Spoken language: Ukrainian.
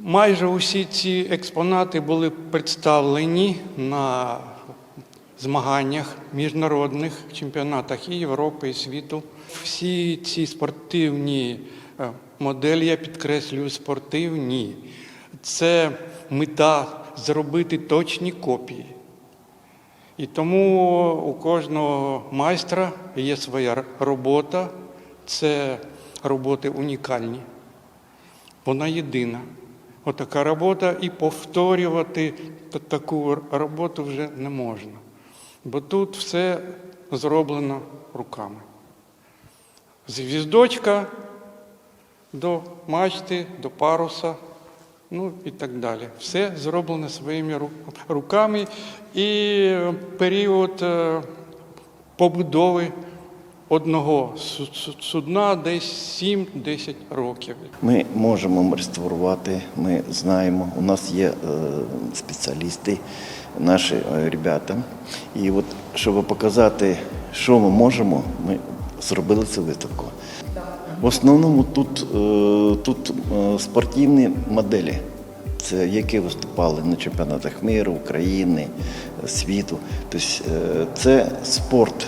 Майже усі ці експонати були представлені на змаганнях міжнародних чемпіонатах і Європи, і світу. Всі ці спортивні е, моделі, я підкреслюю, спортивні. Це мета зробити точні копії. І тому у кожного майстра є своя робота, це роботи унікальні. Вона єдина. Отака робота, і повторювати таку роботу вже не можна. Бо тут все зроблено руками. З гвіздочка до мачти, до паруса, ну і так далі. Все зроблено своїми руками. І період е, побудови одного су- су- судна десь 7-10 років. Ми можемо реставрувати, ми знаємо, у нас є е, спеціалісти, наші е, ребята. І от, щоб показати, що ми можемо, ми зробили цю виставку. В основному тут, е, тут спортивні моделі, це які виступали на чемпіонатах миру, України, світу. Тобто це спорт.